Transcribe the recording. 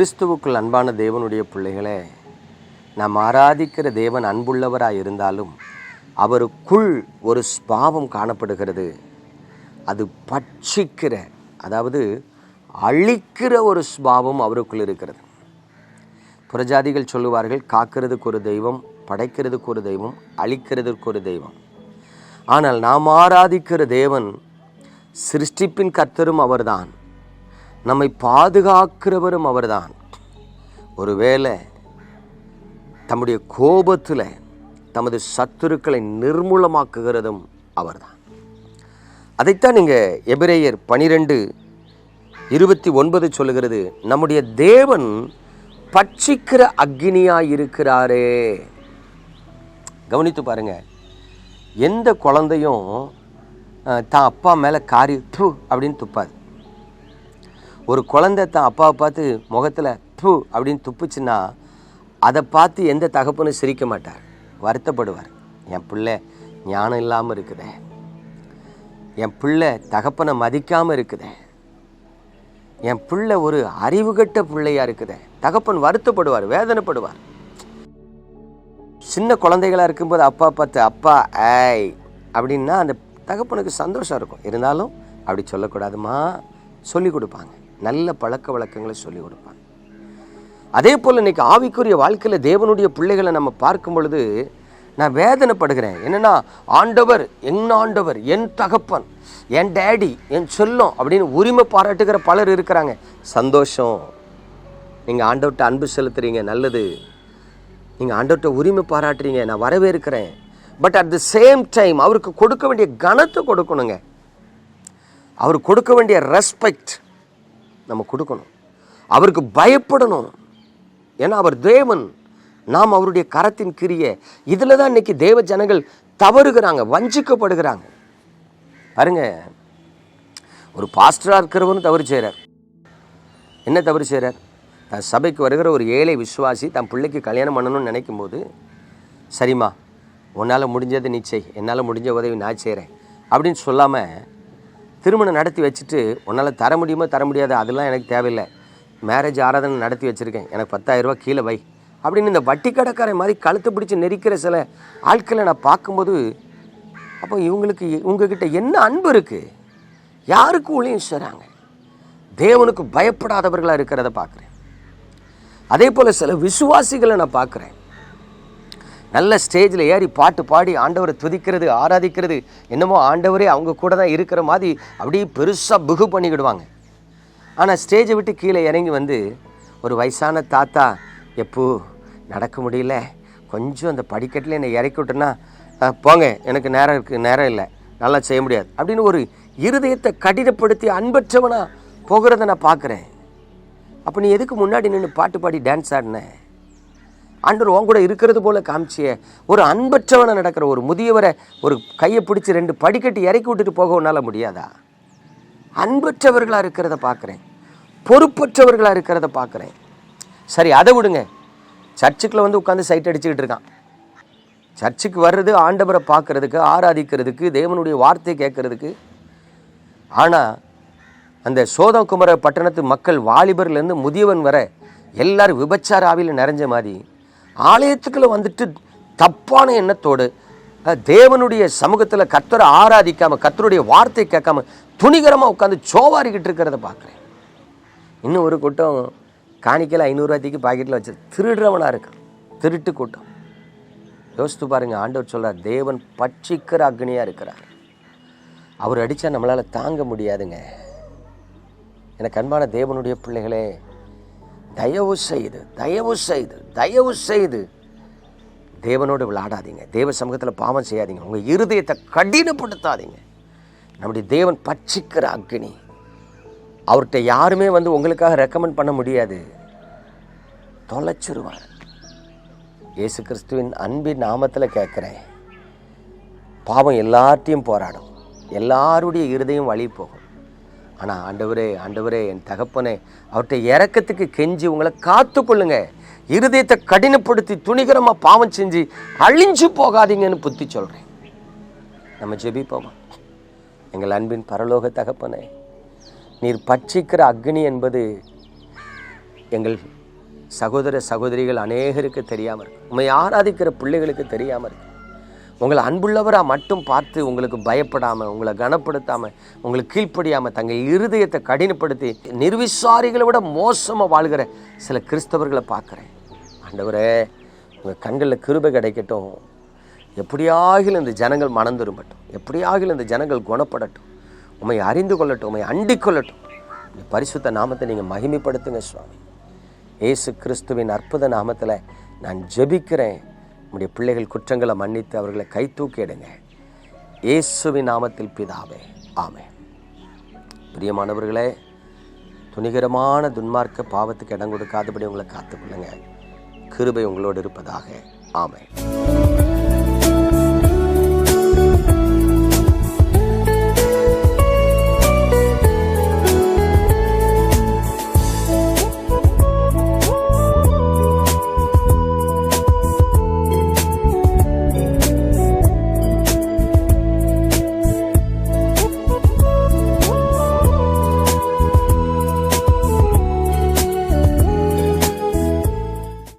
கிறிஸ்துவுக்குள் அன்பான தேவனுடைய பிள்ளைகளே நாம் ஆராதிக்கிற தேவன் அன்புள்ளவராக இருந்தாலும் அவருக்குள் ஒரு ஸ்பாவம் காணப்படுகிறது. அது பட்சிக்கிற அதாவது அழிக்கிற ஒரு ஸ்பாவம் அவருக்குள் இருக்கிறது. புறஜாதிகள் சொல்லுவார்கள் காக்கிறதுக்கு ஒரு தெய்வம் படைக்கிறதுக்கு ஒரு தெய்வம் அழிக்கிறதுக்கு ஒரு தெய்வம். ஆனால் நாம் ஆராதிக்கிற தேவன் சிருஷ்டிப்பின் கர்த்தரும் அவர்தான். நம்மை பாதுகாக்கிறவரும் அவர்தான். ஒருவேளை தம்முடைய கோபத்தில் தமது சத்துருக்களை நிர்மூலமாக்குகிறதும் அவர்தான். அதைத்தான் நீங்கள் எபிரேயர் பனிரெண்டு இருபத்தி ஒன்பது சொல்லுகிறது. நம்முடைய தேவன் பட்சிக்கிற அக்னியாக இருக்கிறாரே கவனித்து பாருங்க. எந்த குழந்தையும் தான் அப்பா மேலே காரி து அப்படின்னு துப்பாது. ஒரு குழந்தை தான் அப்பாவை பார்த்து முகத்தில் பூ அப்படின்னு துப்புச்சுன்னா அதை பார்த்து எந்த தகப்பனும் சிரிக்க மாட்டார். வருத்தப்படுவார். என் பிள்ளை ஞானம் இல்லாமல் இருக்குதே. என் பிள்ளை தகப்பனை மதிக்காமல் இருக்குதே. என் பிள்ளை ஒரு அறிவுகட்ட பிள்ளையாக இருக்குதே. தகப்பன் வருத்தப்படுவார் வேதனைப்படுவார். சின்ன குழந்தைகளா இருக்கும்போது அப்பா பார்த்து அப்பா ஏய் அப்படின்னா அந்த தகப்பனுக்கு சந்தோஷம் இருக்கும். இருந்தாலும் அப்படி சொல்லக்கூடாதுமா சொல்லி கொடுப்பாங்க. நல்ல பழக்க வழக்கங்களை சொல்லி கொடுப்பாங்க அதே போல் இன்னைக்கு ஆவிக்குரிய வாழ்க்கையில் தேவனுடைய பிள்ளைகளை நம்ம பார்க்கும் பொழுது நான் வேதனைப்படுகிறேன். என்னன்னா ஆண்டவர் என் ஆண்டவர் என் தகப்பன் என் டேடி என் சொல்லும் அப்படின்னு உரிமை பாராட்டுகிற பலர் இருக்கிறாங்க. சந்தோஷம். நீங்கள் ஆண்டவர்கிட்ட அன்பு செலுத்துறீங்க நல்லது. நீங்கள் ஆண்டவர்கிட்ட உரிமை பாராட்டுறீங்க நான் வரவேற்கிறேன். But at the same time அவருக்கு கொடுக்க வேண்டிய கனத்தை கொடுக்கணுங்க. அவர் கொடுக்க வேண்டிய ரெஸ்பெக்ட் நம்ம கொடுக்கணும். அவருக்கு பயப்படணும். ஏன்னா அவர் தேவன். நாம் அவருடைய கரத்தின் கிரியை. இதில் தான் இன்னைக்கு தேவ ஜனங்கள் தவறுகிறாங்க வஞ்சிக்கப்படுகிறாங்க. பாருங்க. ஒரு பாஸ்டராக இருக்கிறவரும் தவறு செய்கிறார். என்ன தவறு செய்கிறார்? தன் சபைக்கு வருகிற ஒரு ஏழை விசுவாசி தன் பிள்ளைக்கு கல்யாணம் பண்ணணும்னு நினைக்கும் போது சரிம்மா உன்னால் முடிஞ்சது நீ செய். என்னால் முடிஞ்ச உதவி நான் செய்கிறேன். அப்படின்னு சொல்லாமல் திருமணம் நடத்தி வச்சுட்டு உன்னால் தர முடியுமோ தர முடியாது அதெல்லாம் எனக்கு தேவையில்லை. மேரேஜ் ஆராதனை நடத்தி வச்சுருக்கேன். எனக்கு பத்தாயிரரூபா கீழே வை. அப்படின்னு இந்த வட்டி கடைக்காரை மாதிரி கழுத்தை பிடிச்சி நெரிக்கிற சில ஆட்களை நான் பார்க்கும்போது அப்போ இவங்களுக்கு உங்ககிட்ட என்ன அன்பு இருக்குது யாருக்கு ஊழியம் செய்கிறாங்க தேவனுக்கு பயப்படாதவர்களாக இருக்கிறத பார்க்குறேன். அதே போல் சில விசுவாசிகளை நான் பார்க்குறேன். நல்ல ஸ்டேஜில் ஏறி பாட்டு பாடி ஆண்டவரை துதிக்கிறது ஆராதிக்கிறது என்னமோ ஆண்டவரே அவங்க கூட தான் இருக்கிற மாதிரி அப்படியே பெருசாக புகு பண்ணிக்கிடுவாங்க. ஆனால் ஸ்டேஜை விட்டு கீழே இறங்கி வந்து ஒரு வயசான தாத்தா எப்போ நடக்க முடியல கொஞ்சம் அந்த படிக்கட்டில் என்னை இறக்கி விட்டேன்னா போங்க எனக்கு நேரம் இருக்குது நேரம் இல்லை நல்லா செய்ய முடியாது அப்படின்னு ஒரு இருதயத்தை கடினப்படுத்தி அன்பற்றவனா போகிறத நான் பார்க்குறேன். அப்போ நீ எதுக்கு முன்னாடி நின்று பாட்டு பாடி டான்ஸ் ஆடின? ஆண்டவர் உன் கூட இருக்கிறது போல காமிச்சிய. ஒரு அன்பற்றவனை நடக்கிற ஒரு முதியவரை ஒரு கையை பிடிச்சி ரெண்டு படிக்கட்டு இறக்கி விட்டுட்டு போக உன்னால் முடியாதா? அன்பற்றவர்களாக இருக்கிறத பார்க்குறேன் பொறுப்பற்றவர்களாக இருக்கிறத பார்க்குறேன் சரி அதை விடுங்க. சர்ச்சுக்குள்ள வந்து உட்காந்து சைட் அடிச்சுக்கிட்டு இருக்கான். சர்ச்சுக்கு வர்றது ஆண்டவரை பார்க்கறதுக்கு ஆராதிக்கிறதுக்கு தேவனுடைய வார்த்தை கேட்கறதுக்கு ஆனால் அந்த சோதகுமர பட்டணத்து மக்கள் வாலிபர்லேருந்து முதியவன் வர எல்லாரும் விபச்சார ஆவியில் நிறைஞ்ச மாதிரி ஆலயத்துக்குள்ளே வந்துட்டு தப்பான எண்ணத்தோடு தேவனுடைய சமூகத்தில் கத்தரை ஆராதிக்காமல் கத்தருடைய வார்த்தை கேட்காம துணிகரமாக உட்காந்து சோவாரிக்கிட்டு இருக்கிறத பார்க்குறேன். இன்னும் ஒரு கூட்டம் காணிக்கையில் ஐநூறுரூவாய்க்கு பாக்கெட்டில் வச்சு திருடுறவனாக இருக்கான். திருட்டு கூட்டம். யோசித்து பாருங்க ஆண்டவர் சொல்கிறார் தேவன் பட்சிக்கிற அக்னியாக இருக்கிறார். அவர் அடித்தா நம்மளால் தாங்க முடியாதுங்க. எனக்கு அன்பான தேவனுடைய பிள்ளைகளே தயவு செய்து தயவு செய்து தயவு செய்து தேவனோடு விளையாடாதீங்க. தேவ சமூகத்தில் பாவம் செய்யாதீங்க. உங்கள் இருதயத்தை கடினப்படுத்தாதீங்க. நம்முடைய தேவன் பட்சிக்கிற அக்னி. அவர்கிட்ட யாருமே வந்து உங்களுக்காக ரெக்கமெண்ட் பண்ண முடியாது. தொலைச்சிருவார். இயேசு கிறிஸ்துவின் அன்பின் நாமத்தில் கேட்குறேன். பாவம் எல்லார்ட்டையும் போராடும். எல்லாருடைய இருதயம் வழி போகும் ஆனால் ஆண்டவரே ஆண்டவரே என் தகப்பனே அவர்கிட்ட இறக்கத்துக்கு கெஞ்சி உங்களை காத்துக்கொள்ளுங்க இருதயத்தை கடினப்படுத்தி துணிகரமாக பாவம் செஞ்சு அழிஞ்சு போகாதீங்கன்னு புத்தி சொல்கிறேன் நம்ம ஜெபிப்போமா? எங்கள் அன்பின் பரலோக தகப்பனே நீர் பட்சிக்கிற அக்னி என்பது எங்கள் சகோதர சகோதரிகள் அநேகருக்கு தெரியாமல் இருக்கு. உண்மை ஆராதிக்கிற பிள்ளைகளுக்கு தெரியாமல் இருக்கு. உங்களை அன்புள்ளவராக மட்டும் பார்த்து உங்களுக்கு பயப்படாமல் உங்களை கனப்படுத்தாமல் உங்களுக்கு கீழ்ப்படியாமல் தங்கள் இருதயத்தை கடினப்படுத்தி நிர்விசாரிகளை விட மோசமாக வாழ்கிற சில கிறிஸ்தவர்களை பார்க்குறேன். ஆண்டவரே உங்கள் கண்களில் கிருபை கிடைக்கட்டும். எப்படியாகிலும் இந்த ஜனங்கள் மனம் திரும்பட்டும். எப்படியாகிலும் இந்த ஜனங்கள் குணப்படட்டும். உண்மை அறிந்து கொள்ளட்டும் உண்மை அண்டிக் கொள்ளட்டும். இந்த பரிசுத்த நாமத்தை நீங்கள் மகிமைப்படுத்துங்க சுவாமி. இயேசு கிறிஸ்துவின் அற்புத நாமத்தில் நான் ஜெபிக்கிறேன். உம்முடைய பிள்ளைகள் குற்றங்களை மன்னித்து அவர்களை கை தூக்கிடுங்க இயேசுவின் நாமத்தில் பிதாவே ஆமே பிரியமானவர்களே துணிகரமான துன்மார்க்க பாவத்துக்கு இடம் கொடுக்காதபடி உங்களை காத்துக்கொள்ளுங்க. கிருபை உங்களோடு இருப்பதாக ஆமை